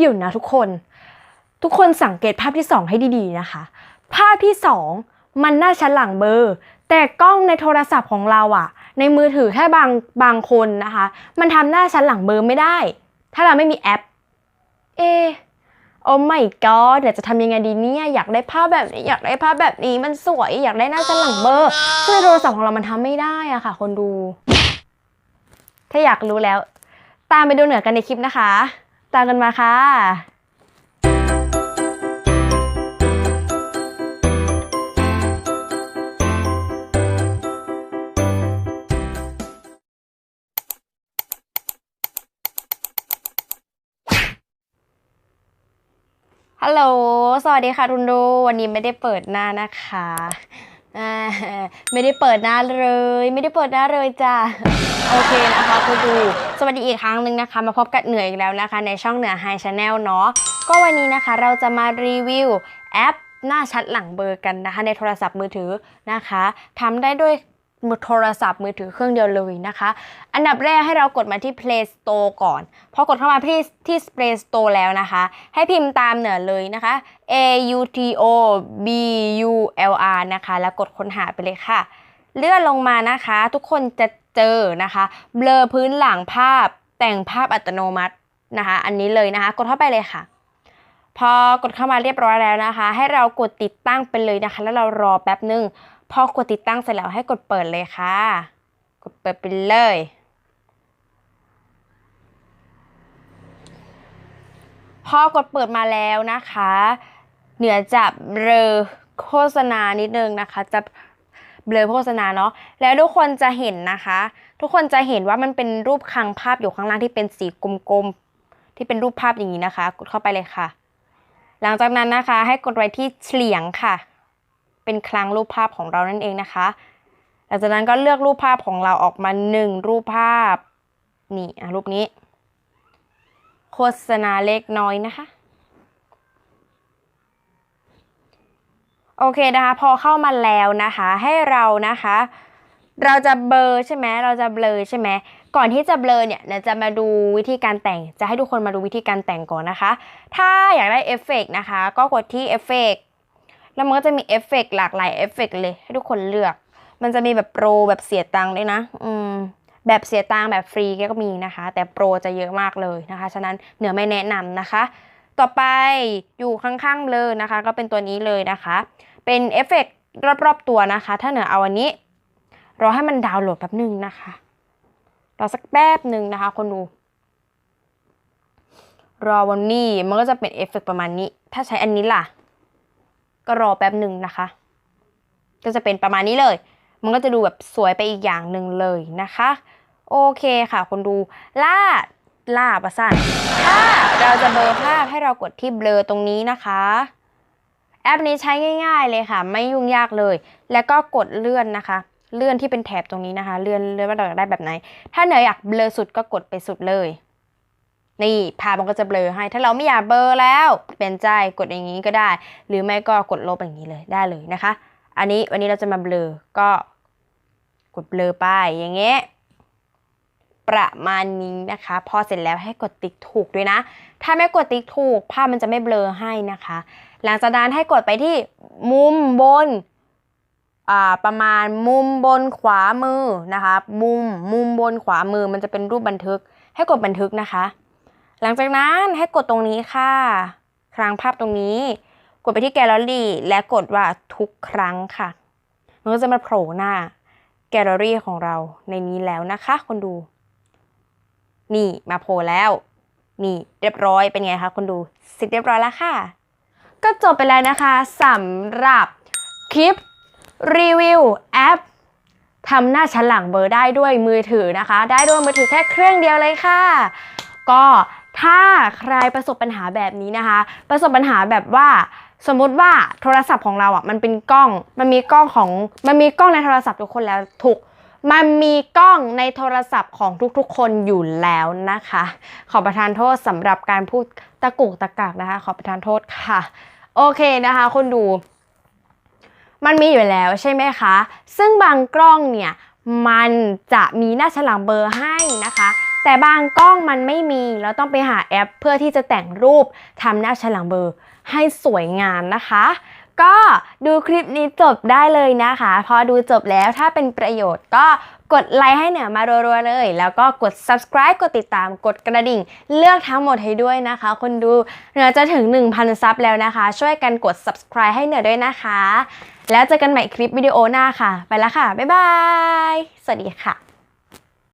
เดี๋ยวนะทุกคน ทุกคนสังเกตภาพที่สองให้ดีๆนะคะ ภาพที่สองมันหน้าชั้นหลังเบอร์ แต่กล้องในโทรศัพท์ของเราอะในมือถือแค่บางบางคนนะคะ มันทำหน้าชั้นหลังเบอร์ไม่ได้ ถ้าเราไม่มีแอป เอโอ้ไม่ก็เดี๋ยวจะทำยังไงดีเนี่ย อยากได้ภาพแบบนี้ อยากได้ภาพแบบนี้ มันสวย อยากได้หน้าชั้นหลังเบอร์ซึ่งในโทรศัพท์ของเรามันทำไม่ได้อะค่ะ คนดู ถ้าอยากรู้แล้ว ตามไปดูเหนือกันในคลิปนะคะ ตามกันมาค่ะฮัลโหล สวัสดีค่ะทุนดู วันนี้ไม่ได้เปิดหน้านะคะ ไม่ได้เปิดหน้าเลย ไม่ได้เปิดหน้าเลยจ้ะโอเคนะคะคุณดู สวัสดีอีกครั้งหนึ่งนะคะ มาพบกับเหนืออีกแล้วนะคะ ในช่องเหนือไฮชาแนลเนาะก็วันนี้นะคะเราจะมารีวิวแอปหน้าชัดหลังเบอร์กันนะคะ ในโทรศัพท์มือถือนะคะทำได้ด้วยมือโทรศัพท์มือถือเครื่องเดียวเลยนะคะ อันดับแรกให้เรากดมาที่ Play Store ก่อน พอกดเข้ามาที่ที่ Play Store แล้วนะคะ ให้พิมพ์ตามเหนือเลยนะคะ A U T O B U L R นะคะ แล้วกดค้นหาไปเลยค่ะ เลื่อนลงมานะคะ ทุกคนจะ เจอนะคะเบลอพื้นหลังภาพแต่งภาพอัตโนมัตินะคะ อันนี้เลยนะคะ กดเข้าไปเลยค่ะ พอกดเข้ามาเรียบร้อยแล้วนะคะ ให้เรากดติดตั้งไปเลยนะคะ แล้วเรารอแป๊บนึงพอกดติดตั้งเสร็จแล้วให้กดเปิดเลยค่ะ กดเปิดไปเลยพอกดเปิดมาแล้วนะคะ เหนือจะเบลอโฆษณานิดนึงนะคะ จะ เบลอโฆษณาเนาะแล้วทุกคนจะเห็นนะคะ ทุกคนจะเห็นว่ามันเป็นรูปคลังภาพอยู่ข้างล่างที่เป็นสีกลมๆที่เป็นรูปภาพอย่างนี้นะคะ กดเข้าไปเลยค่ะ หลังจากนั้นนะคะ ให้กดไว้ที่เฉลียงค่ะ เป็นคลังรูปภาพของเรานั่นเองนะคะหลังจากนั้นก็เลือกรูปภาพของเราออกมาหนึ่งรูปภาพนี่อะรูปนี้ โฆษณาเล็กน้อยนะคะ โอเคนะคะพอเข้ามาแล้วนะคะให้เรานะคะ เราจะเบลอใช่ไหมเราจะเบลอใช่ไหมก่อนที่จะเบลอเนี่ยเดี๋ยวจะมาดูวิธีการแต่ง จะให้ทุกคนมาดูวิธีการแต่งก่อนนะคะ ถ้าอยากได้เอฟเฟกต์นะคะ ก็กดที่เอฟเฟกต์แล้วมันก็จะมีเอฟเฟกต์หลากหลายเอฟเฟกต์เลยให้ทุกคนเลือก มันจะมีแบบโปรแบบเสียตังค์ด้วยนะ อืมแบบเสียตังค์แบบฟรีก็มีนะคะ แต่โปรจะเยอะมากเลยนะคะ ฉะนั้นเหนือไม่แนะนำนะคะ ต่อไปอยู่ข้างๆเลยนะคะ ก็เป็นตัวนี้เลยนะคะ เป็นเอฟเฟกต์รอบๆตัวนะคะ ถ้าเหนือเอาอันนี้รอให้มันดาวน์โหลดแป๊บหนึ่งนะคะรอสักแป๊บหนึ่งนะคะคนดู รอวันนี้มันก็จะเป็นเอฟเฟกต์ประมาณนี้ ถ้าใช้อันนี้ล่ะ ก็รอแป๊บหนึ่งนะคะ ก็จะเป็นประมาณนี้เลย มันก็จะดูแบบสวยไปอีกอย่างหนึ่งเลยนะคะ โอเคค่ะคนดูล่าล่าประสานถ้าเราจะเบลอภาพให้เรากดที่เบลอตรงนี้นะคะ แอปนี้ใช้ง่ายๆเลยค่ะ ไม่ยุ่งยากเลย แล้วก็กดเลื่อนนะคะ เลื่อนที่เป็นแถบตรงนี้นะคะ เลื่อนเลื่อนว่าเราอยากได้แบบไหน ถ้าเหนืออยากเบลอสุดก็กดไปสุดเลย นี่ภาพมันก็จะเบลอให้ ถ้าเราไม่อยากเบลอแล้วเปลี่ยนใจกดอย่างนี้ก็ได้ หรือไม่ก็กดลบอย่างนี้เลยได้เลยนะคะ อันนี้วันนี้เราจะมาเบลอก็กดเบลอไปอย่างเงี้ยประมาณนี้นะคะ พอเสร็จแล้วให้กดติ๊กถูกด้วยนะ ถ้าไม่กดติ๊กถูก ภาพมันจะไม่เบลอให้นะคะ หลังจากนั้นให้กดไปที่มุมบนประมาณมุมบนขวามือนะคะมุมมุมบนขวามือมันจะเป็นรูปบันทึก ให้กดบันทึกนะคะ หลังจากนั้นให้กดตรงนี้ค่ะครั้งภาพตรงนี้ กดไปที่แกลเลอรี่ และกดว่าทุกครั้งค่ะมันก็จะมาโผล่หน้าแกลเลอรี่ของเราในนี้แล้วนะคะคนดู นี่มาโผล่แล้ว นี่เรียบร้อยเป็นไงคะคนดูเสร็จเรียบร้อยแล้วค่ะ ก็จบไปแล้วนะคะสำหรับคลิปรีวิวแอปทำหน้าชั้นหลังเบอร์ได้ด้วยมือถือนะคะ ได้ด้วยมือถือแค่เครื่องเดียวเลยค่ะ ก็ถ้าใครประสบปัญหาแบบนี้นะคะ ประสบปัญหาแบบว่าสมมุติว่าโทรศัพท์ของเราอะมันเป็นกล้อง มันมีกล้องของมันมีกล้องในโทรศัพท์ทุกคนแล้วถูก มันมีกล้องในโทรศัพท์ของทุกๆ คนอยู่แล้วนะคะ ขอประทานโทษสำหรับการพูดตะกุกตะกักนะคะ ขอประทานโทษค่ะ โอเคนะคะคนดู มันมีอยู่แล้วใช่ไหมคะ ซึ่งบางกล้องเนี่ยมันจะมีหน้าฉลากเบอร์ให้นะคะ แต่บางกล้องมันไม่มีเราต้องไปหาแอป เพื่อที่จะแต่งรูปทำหน้าฉลังเบอร์ให้สวยงามนะคะ ก็ดูคลิปนี้จบได้เลยนะคะ พอดูจบแล้วถ้าเป็นประโยชน์ก็กดไลค์ให้เหนือมารัวๆเลย แล้วก็กด subscribe กดติดตามกดกระดิ่ง เลือกทั้งหมดให้ด้วยนะคะ คนดูเหนือจะถึง 1,000 ซับแล้วนะคะ ช่วยกันกด subscribe ให้เหนือด้วยนะคะ แล้วเจอกันใหม่คลิปวิดีโอหน้าค่ะ ไปแล้วค่ะ บ๊ายบาย สวัสดีค่ะ